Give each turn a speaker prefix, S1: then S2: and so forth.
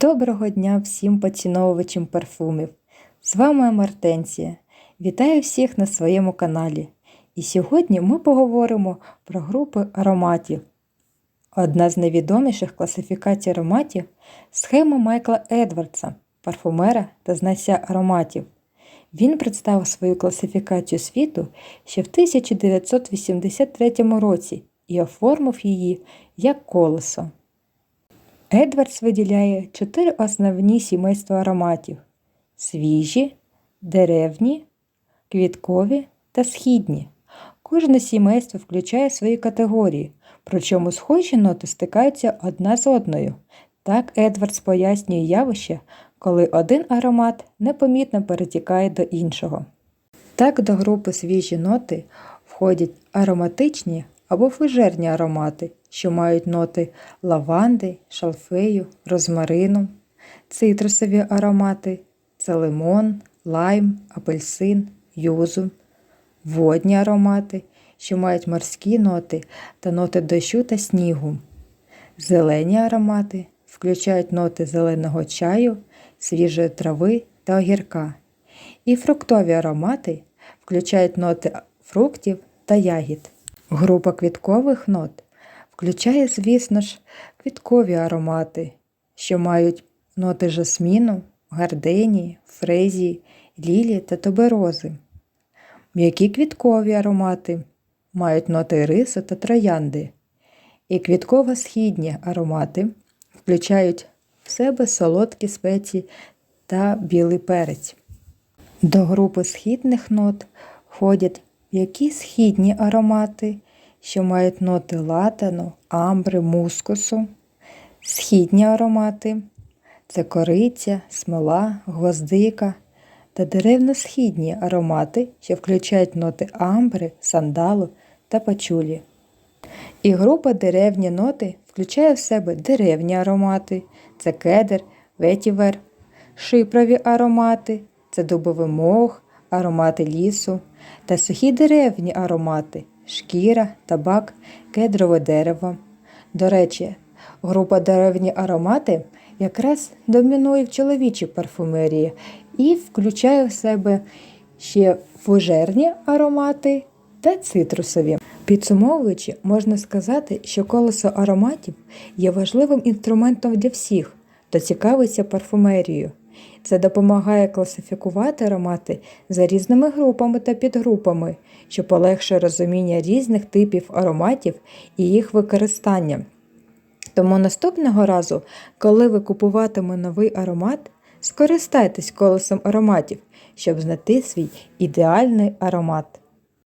S1: Доброго дня всім поціновувачам парфумів. З вами Мартенція. Вітаю всіх на своєму каналі. І сьогодні ми поговоримо про групи ароматів. Одна з найвідоміших класифікацій ароматів схема Майкла Едвардса, парфумера та знавця ароматів. Він представив свою класифікацію світу ще в 1983 році і оформив її як колесо. Едвардс виділяє чотири основні сімейства ароматів: свіжі, деревні, квіткові та східні. Кожне сімейство включає свої категорії, причому схожі ноти стикаються одна з одною. Так Едвардс пояснює явище, коли один аромат непомітно перетікає до іншого. Так до групи свіжі ноти входять ароматичні або фужерні аромати, що мають ноти лаванди, шалфею, розмарину, цитрусові аромати це лимон, лайм, апельсин, юзу, водні аромати, що мають морські ноти та ноти дощу та снігу. Зелені аромати включають ноти зеленого чаю, свіжої трави та огірка. І фруктові аромати включають ноти фруктів та ягід. Група квіткових нот включає, звісно ж, квіткові аромати, що мають ноти жасміну, гарденії, фрезії, лілі та туберози. М'які квіткові аромати мають ноти рису та троянди. І квітково-східні аромати включають в себе солодкі спеції та білий перець. До групи східних нот входять м'які східні аромати, що мають ноти латану, амбри, мускусу, східні аромати це кориця, смола, гвоздика та деревно-східні аромати, що включають ноти амбри, сандалу та пачулі. І група деревні ноти включає в себе деревні аромати це кедр, ветівер, шипрові аромати це дубовий мох, аромати лісу та сухі деревні аромати шкіра, табак, кедрове дерево. До речі, група деревні аромати якраз домінує в чоловічій парфумерії і включає в себе ще фужерні аромати та цитрусові. Підсумовуючи, можна сказати, що колесо ароматів є важливим інструментом для всіх, хто цікавиться парфумерією. Це допомагає класифікувати аромати за різними групами та підгрупами, що полегшує розуміння різних типів ароматів і їх використання. Тому наступного разу, коли ви купуватиме новий аромат, скористайтесь колесом ароматів, щоб знайти свій ідеальний аромат.